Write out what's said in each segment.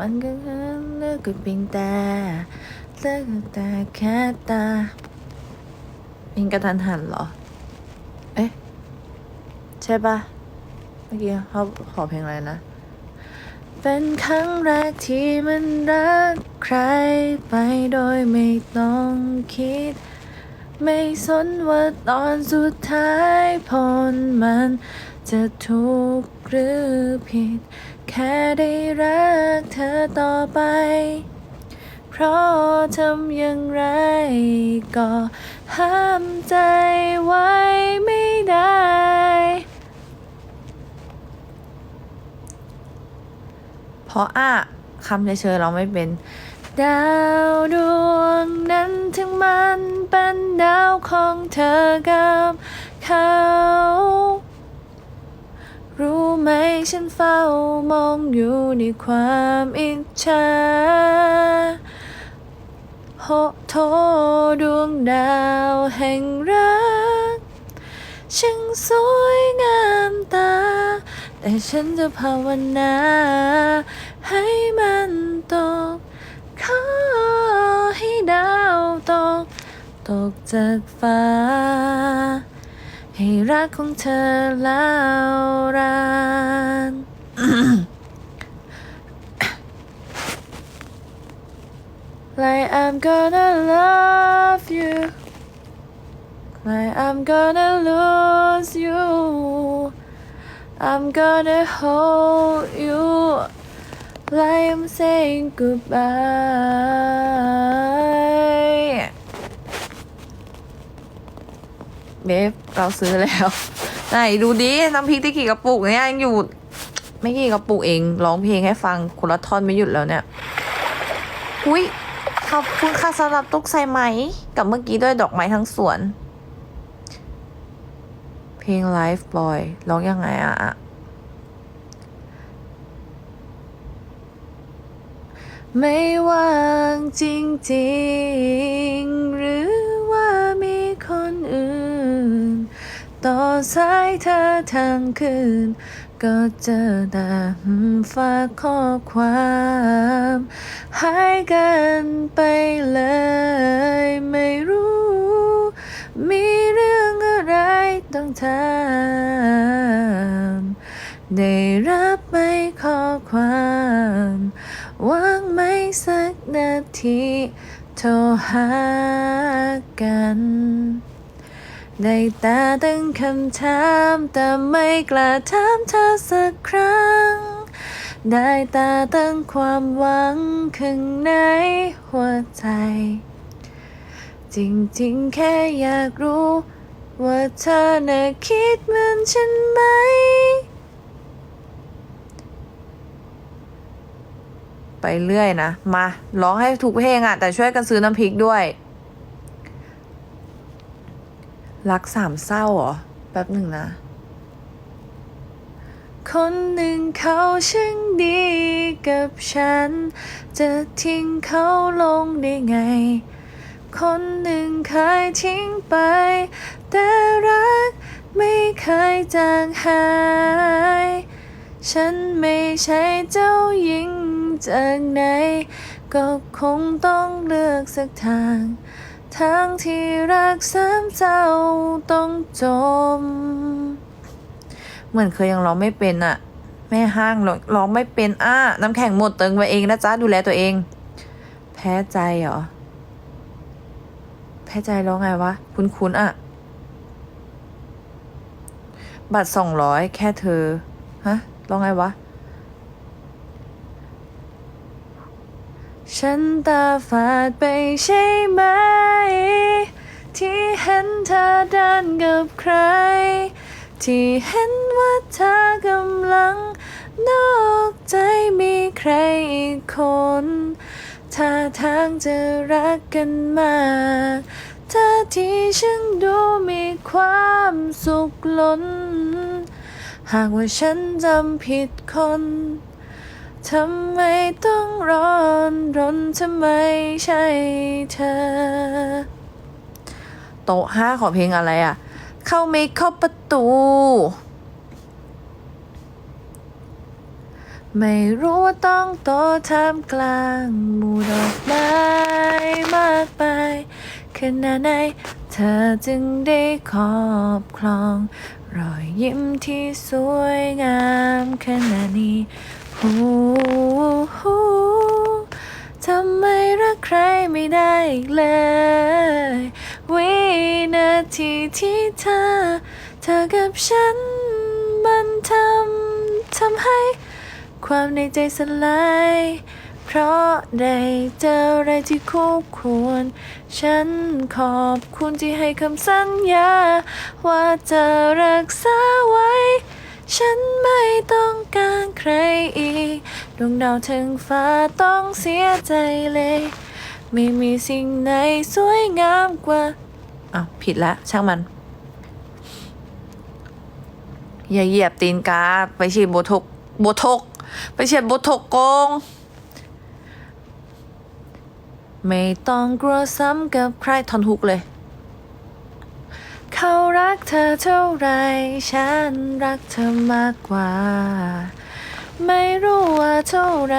รู้ตัวอีกทีมันก็เลิกกับเพียงแต่เลิกแต่แค่ตาเพลงกระทันหันเหรอ เอ๊ะ ใช่ปะเมื่อกี้เขาขอเพลงอะไรนะ เป็นครั้งแรกที่มันรักใครไปโดยไม่ต้องคิด ไม่สนว่าตอนสุดท้ายผลมันจะถูกหรือผิด แค่ได้รักเธอต่อไป เพราะทำอย่างไรก็ห้ามใจไว้ไม่ได้ เพราะอะคำเฉยๆเราไม่เป็น ดาวดวงนั้นถึงมันเป็นดาวของเธอกับเขา รู้ไหมฉันเฝ้ามองอยู่ในความอิจฉาโหโทดวงดาวแห่งรักช่างสวยงามตา แต่ฉันจะภาวนา ให้มันตก ขอให้ดาวตก ตกจากฟ้า ให้รักของเธอเล่าราน Like I'm gonna love you Like I'm gonna lose you I'm gonna hold you Like I'm saying goodbye เบฟเราซื้อแล้วไหนดูดิน้ำพริกที่กี่กระปุกเนี่ยยังอยู่ ไม่กี่กระปุกเองร้องเพลงให้ฟังคนละท่อนไม่หยุดแล้วเนี่ยอุ้ยขอบคุณค่ะสำหรับตุ๊กใส่ไหม กับเมื่อกี้ด้วยดอกไม้ทั้งสวน เพลง Life Boy ร้องยังไงอะไม่ว่างจริง สายเธอทั้งคืน ก็เจอแต่ฝากข้อความหายกันไปเลย ไม่รู้ มีเรื่องอะไรต้องถามได้รับไหมข้อความว่างไหมสักนาทีโทรหากัน ได้แต่ตั้งคำถามแต่ไม่กล้าถามเธอสักครั้ง ได้ต่ตั้งความหวังข้างในหัวใจ จริงๆแค่อยากรู้ ว่าเธอน่ะคิดเหมือนฉันไหม ไปเรื่อยนะ มาร้องให้ถูกเพลงอะ แต่ช่วยกันซื้อน้ำพริกด้วย รักสามเศร้าเหรอแป๊บหนึ่งนะ คนหนึ่งเขาช่างดีกับฉัน จะทิ้งเขาลงได้ไง คนหนึ่งเคยทิ้งไป แต่รักไม่เคยจางหาย ฉันไม่ใช่เจ้าหญิงจากไหน ก็คงต้องเลือกสักทาง ทั้งที่รักสามเจ้าต้องจม เหมือนเคยยังร้องไม่เป็นอะแม่ห้างร้องร้องไม่เป็นอะน้ำแข็งหมดเติงไปเองนะจ๊ะดูแลตัวเอง แพ้ใจเหรอ แพ้ใจร้องไงวะ คุ้นๆอะบัตรสองร้อยแค่เธอ ฮะร้องไงวะ ฉันตาฝาดไปใช่ไหม ที่เห็นเธอเดินกับใคร ที่เห็นว่าเธอกำลัง นอกใจมีใครอีกคนท่าทางจะรักกันมากท่าที่ฉันดูมีความสุขล้น หากว่าฉันจำผิดคน ทำไมต้องร้อนรนทำไมใช่เธอ โต๊ะห้าขอเพลงอะไรอะ เข้าไม่เข้าประตู ไม่รู้ว่าต้องโตท่ามกลางหมู่ดอกไม้มากมายขนาดไหนเธอจึงได้ครอบครอง รอยยิ้มที่สวยงามขนาดนี้ หูหูทำไมรักใครไม่ได้อีกเลย วินาทีที่เธอ เธอกับฉัน มันทำทำให้ ความในใจสลาย เพราะได้เจออะไรที่คู่ควร ฉันขอบคุณที่ให้คำสัญญา ว่าจะรักษาไว้ ฉันไม่ต้องการใครอีก ดวงดาวถึงฟ้าต้องเสียใจเลย ไม่มีสิ่งไหนสวยงามกว่าอ้าวผิดละช่างมัน อย่าเหยียบตีนกาไปฉีดโบทกโบทก ไปฉีดโบทกโกง ไม่ต้องกลัวซ้ำกับใครทอนฮุกเลย เขารักเธอเท่าไร ฉันรักเธอมากกว่า ไม่รู้ว่าเท่าไร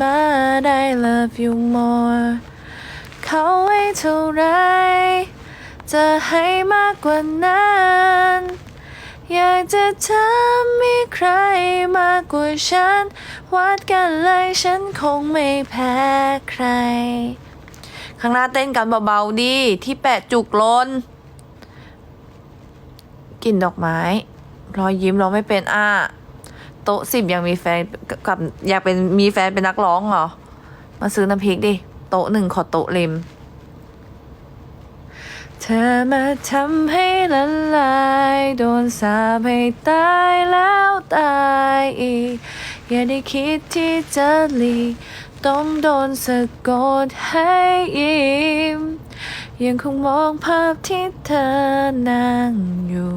but I love you more เขาให้เท่าไร จะให้มากกว่านั้น อยากจะถามมีใครมากกว่าฉัน วัดกันเลยฉันคงไม่แพ้ใคร ข้างหน้าเต้นกันเบาๆดี ที่แปะจุกลน กลิ่นดอกไม้รอยยิ้มเราไม่เป็นอะโต๊ะสิบยังมีแฟนกับอยากเป็นมีแฟนเป็นนักร้องเหรอ มาซื้อน้ำพริกดิ โต๊ะหนึ่งขอโต๊ะริมเธอมาทำให้ละลาย โดนสาปให้ตายแล้วตายอีก อย่าได้คิดที่จะหลีกต้องโดนสะกดให้ยิ้ม ยังคงมองภาพที่เธอนั่งอยู่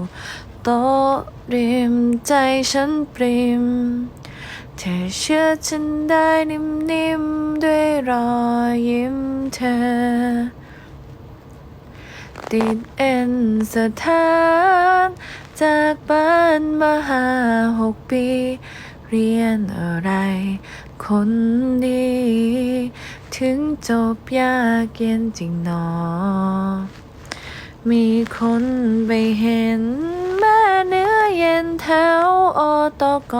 โต๊ะริมใจฉันปริม เธอเชื่อฉันได้นิ่มๆด้วยรอยยิ้มเธอ ติดเอ็นสถานจากบ้านมาหาหกปี เรียนอะไรคนดี ถึงจบยากเย็นจริงหนอ มีคนไปเห็นแม่เนื้อเย็นแถวอตก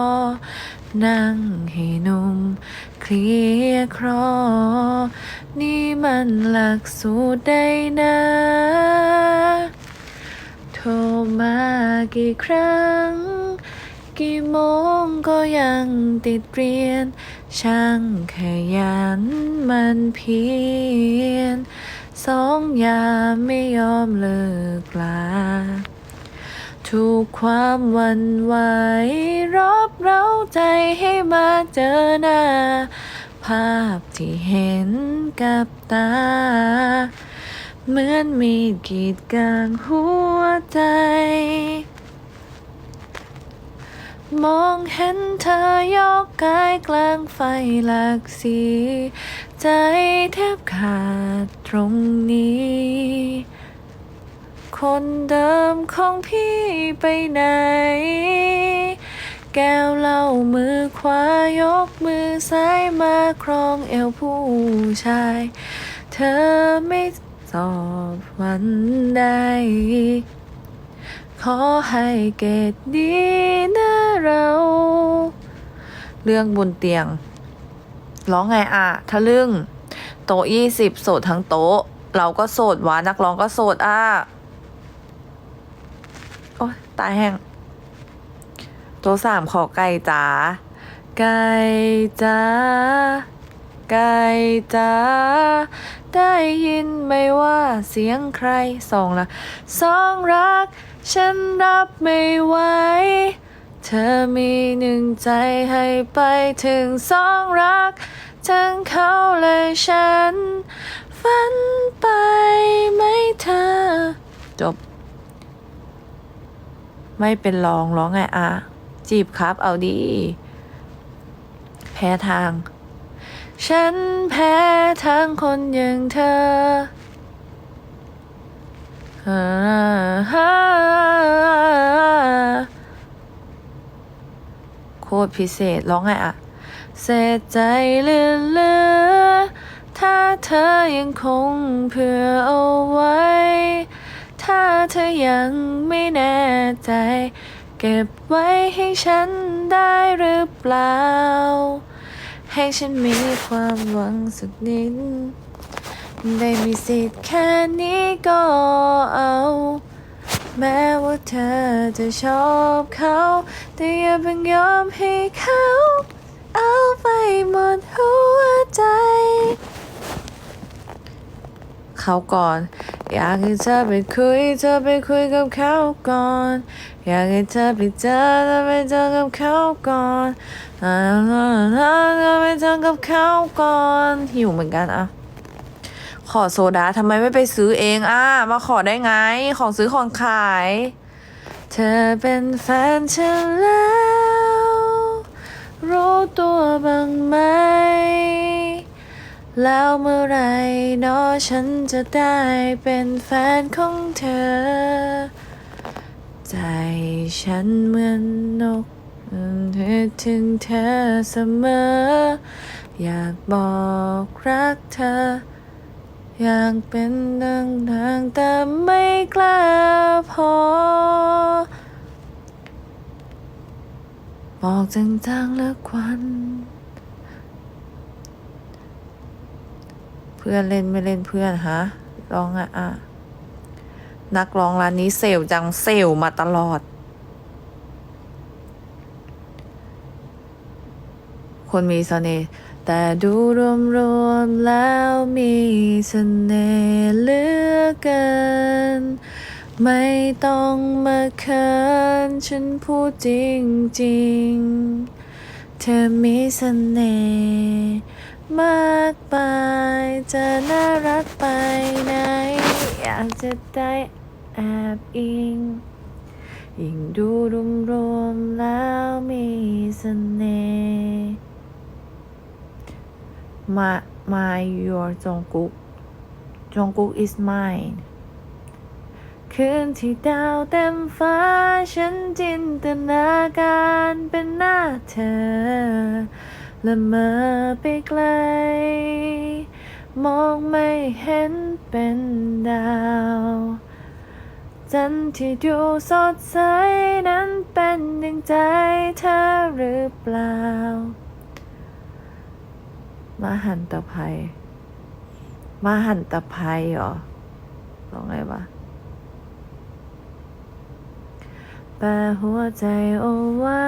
นั่งให้หนุ่มเคลียร์ครอ นี่มันหลักสูตรใดนะโทรมากี่ครั้ง กี่โมงก็ยังติดเรียน ช่างขยันมันเพียรสองยามไม่ยอมเลิกลาถูกความวันไหวรอบเร้าใจให้มาเจอหน้า ภาพที่เห็นกับตา เหมือนมีดกีดกลางหัวใจ มองเห็นเธอยกกายกลางไฟหลากสี ใจแทบขาดตรงนี้ คนเดิมของพี่ไปไหน แก้วเหล้ามือขวายกมือซ้ายมาครองเอวผู้ชาย เธอไม่สอบวันใด ขอให้เกตดีนะเรา เรื่องบนเตียง ร้องไงอะทะลึ่ง โต๊ะยี่สิบโสดทั้งโต๊ะ เราก็โสดวะนักร้องก็โสดอะ โอ้ยตายแห้งโต๊ะสามขอไก่จ๋า ไก่จ๋า ไก่จ๋า ได้ยินไหมว่าเสียงใครสองละสองรัก ฉันรับไม่ไหว เธอมีหนึ่งใจให้ไปถึงสองรัก ทั้งเขาและฉัน ฝันไปไหมเธอ จบ ไม่เป็นรองร้องไงอะจีบครับเอาดี แพ้ทาง ฉันแพ้ทางคนอย่างเธอ โคตรพิเศษร้องไงอะเศษใจเหลือๆถ้าเธอยังคงเผื่อเอาไว้ ถ้าเธอยังไม่แน่ใจ เก็บไว้ให้ฉันได้หรือเปล่า ให้ฉันมีความหวังสักนิด ได้มีสิทธิ์แค่นี้ก็เอา แม้ว่าเธอจะชอบเขา แต่อย่าเพิ่งยอมให้เขา เอาไปหมดหัวใจ เขาก่อน อยากให้เธอไปคุย เธอไปคุยกับเขาก่อน อยากให้เธอไปเจอเธอไปเจอกับเขาก่อนเธอไปเจอกับเขาก่อนหิวเหมือนกันอะ อโซดาทำไมไม่ไปซื้อเองอะมาขอได้ไง ของซื้อของขาย เธอเป็นแฟนฉันแล้วรู้ตัวบ้างไหม แล้วเมื่อไหรเนอฉันจะได้เป็นแฟนของเธอ ใจฉันเหมือนนกนึกถึงเธอเสมอ อยากบอกรักเธอ อยากเป็นดังนางแต่ไม่กล้าพอ บอกจังๆแล้วควัน เพื่อนเล่นไม่เล่นเพื่อนฮะร้องอะอะนักร้องร้านนี้เซลจังเซลลมาตลอด คนมีเสน่ห์ แต่ดูรวมๆแล้วมีเสน่ห์เหลือเกิน ไม่ต้องมาเคินฉันพูดจริงๆ เธอมีเสน่ห์มากไปจะน่ารักไปไหน อยากจะได้แอบอิงยิ่งดูรวมๆแล้วมีเสน่ห์ My my your Jungkook Jungkook is mine คืนที่ดาวเต็มฟ้า ฉันจินตนาการเป็นหน้าเธอและเมื่อไปไกล มองไม่เห็นเป็นดาว จันที่ดูสดใส นั้นเป็นดังใจเธอหรือเปล่า มาหันตะไพมาหันตะไพเหรอร้องไงวะแปะหัวใจเอาไว้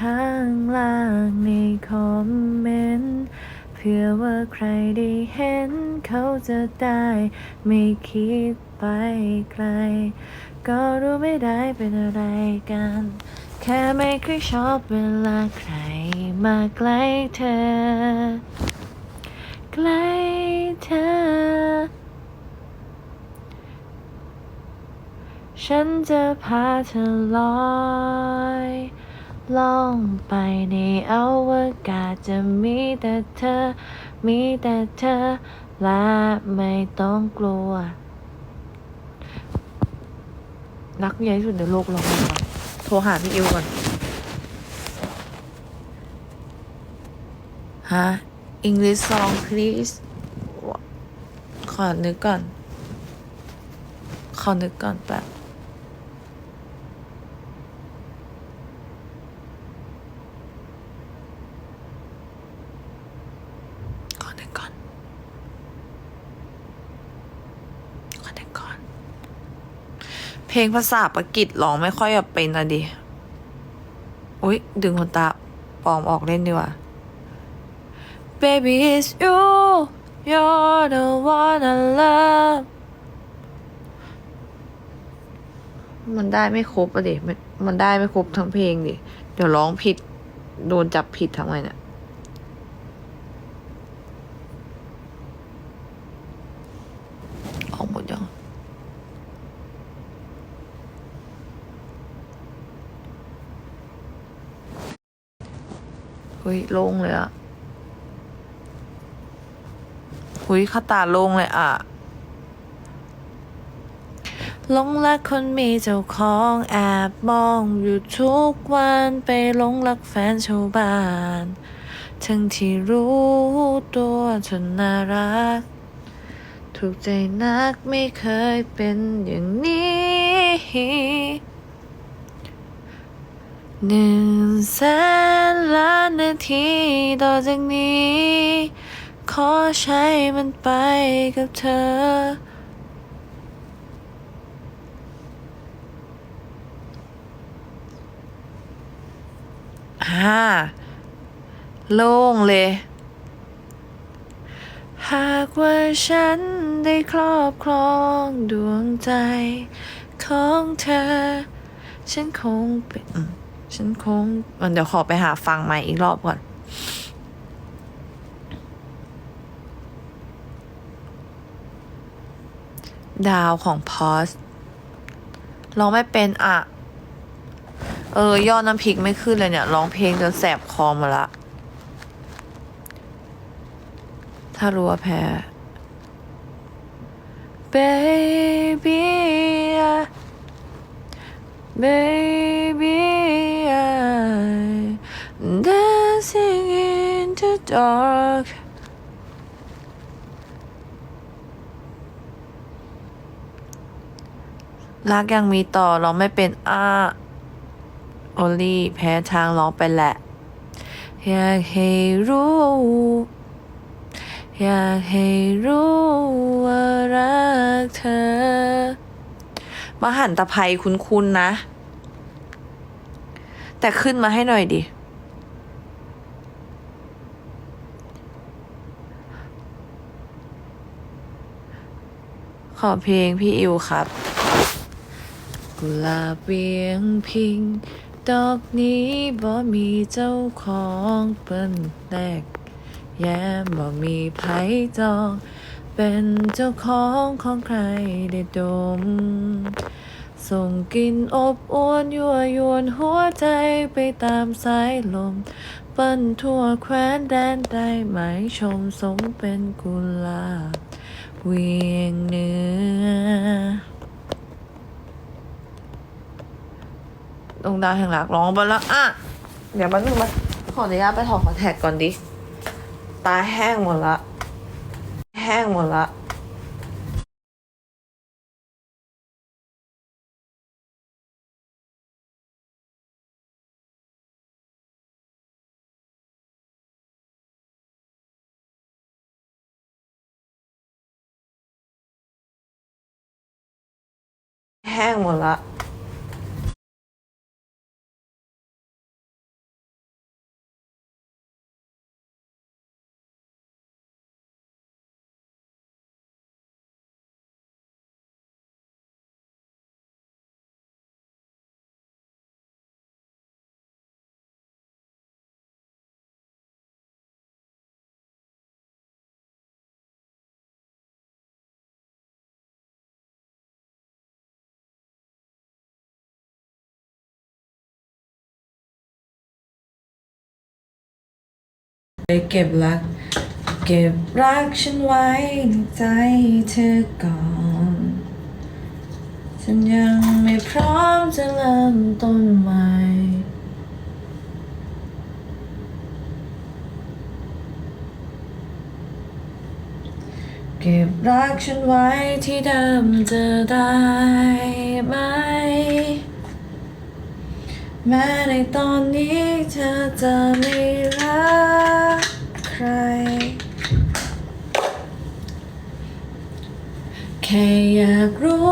ข้างล่างในคอมเมนต์เพื่อว่าใครได้เห็นเขาจะได้ไม่คิดไปไกล ก็รู้ไม่ได้เป็นอะไรกัน แค่ไม่เคยชอบเวลาใครมาใกล้เธอ ใกล้เธอ ฉันจะพาเธอลอยล่องไปในอวกาศจะมีแต่เธอ มีแต่เธอ และไม่ต้องกลัวรักใหญ่สุดในโลกลองมาก่อนโทรหาพี่อิวก่อน ฮะ English song please ขอนึกก่อน ขอนึกก่อนแป๊บขอนึกก่อน ขอนึกก่อน เพลงภาษาปากีสร้องไม่ค่อยจะเป็นอะดิ อุ๊ย ดึงขนตาปลอมออกเล่นดีกว่า Baby it's you you're the one I love มันได้ไม่ครบอะดิมันมันได้ไม่ครบทั้งเพลงดิ เดี๋ยวร้องผิด โดนจับผิดทำไงเนี่ยออกหมดยังเฮ้ยโล่งเลยอะ หุยขตาโล่งเลยอะหลงรักคนมีเจ้าของแอบมองอยู่ทุกวันไปหลงรักแฟนชาวบ้าน ทั้งที่รู้ตัวเธอน่ารัก ถูกใจนักไม่เคยเป็นอย่างนี้หนึ่งแสนล้านนาทีต่อจากนี้ ขอใช้มันไปกับเธอ อ่า โล่งเลย หากว่าฉันได้ครอบครองดวงใจของเธอ ฉันคงเป็นฉันคง เดี๋ยวขอไปหาฟังใหม่อีกรอบก่อน ดาวของพอสร้องไม่เป็นอะ เออยอดน้ำพริกไม่ขึ้นเลยเนี่ยร้องเพลงจนแสบคอมาละ ถ้ารู้ว่าแพ้ baby I- baby I dancing in the dark รักยังมีต่อเราไม่เป็นอ้าโอลี่แพ้ทางร้องไปแหละ อยากให้รู้ อยากให้รู้ว่ารักเธอ มหันตภัยคุ้นๆนะ แต่ขึ้นมาให้หน่อยดิขอเพลงพี่อิวครับ กุหลาบเวียงพิง ดอกนี้บ่มีเจ้าของเปิ้นแตก แย้มบ่มีไผจอง เป็นเจ้าของของใครได้ดม ส่งกลิ่นอบอวนยั่วยวนหัวใจไปตามสายลม เปิ้นทั่วแคว้นแดนใดไหมชมสมเป็นกุหลาบเวียงเนื้อ ดวงดาวแห่งรักร้องไปแล้วอะเดี๋ยวมันงมาขออนุญาตไปถอดคอนแทคก่อนดิ ตาแห้งหมดละ แห้งหมดละแห้งหมดละ เก็บรัก เก็บรักฉันไว้ในใจเธอก่อน ฉันยังไม่พร้อมจะเริ่มต้นใหม่เก็บรักฉันไว้ที่เดิมจะได้ไหม แม้ในตอนนี้เธอจะไม่รักใคร แค่อยากรู้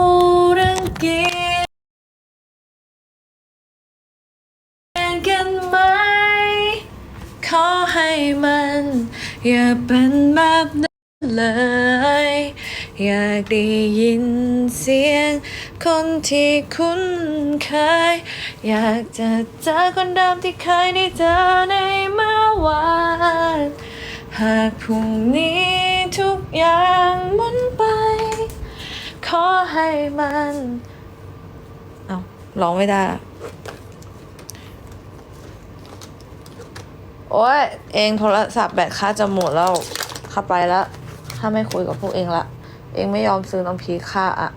เรื่องเกี่ยวกันไหม ขอให้มัน อย่าเป็นแบบนั้นเลย อยากได้ยินเสียง คนที่คุ้นเคย อยากจะเจอคนเดิมที่เคยได้เจอในเมื่อวาน หากพรุ่งนี้ทุกอย่างหมุนไป ขอให้มัน เอาร้องไม่ได้ โอ้ย เองโทรศัพท์แบตค่าจะหมดแล้วข้าไปแล้วข้าไม่คุยกับพวกเองละ เองไม่ยอมซื้อน้ำพริกข้าอะ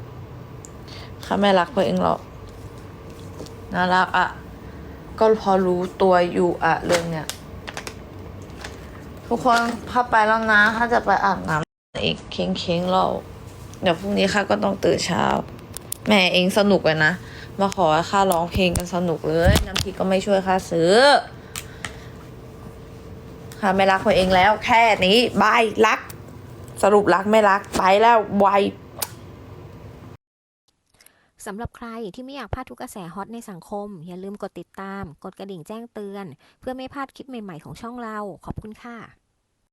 ข้าไม่รักพวกเองหรอก น่ารักอะก็พอรู้ตัวอยู่อะเรื่องเนี้ยทุกคนพับไปแล้วนะถ้าจะไปอาบน้ำอีกเค้งๆเรา เดี๋ยวพรุ่งนี้ค่ะก็ต้องตื่นเช้า แม่เองสนุกเลยนะ มาขอให้ค่าร้องเพลงกันสนุกเลยน้ำพริกก็ไม่ช่วยค่าซื้อ ค่ะไม่รักตัวเองแล้ว แค่นี้บายรัก สรุปรักไม่รักไปแล้วไว สำหรับใครที่ไม่อยากพลาดทุกกระแสฮอตในสังคม อย่าลืมกดติดตาม กดกระดิ่งแจ้งเตือน เพื่อไม่พลาดคลิปใหม่ๆของช่องเรา ขอบคุณค่ะ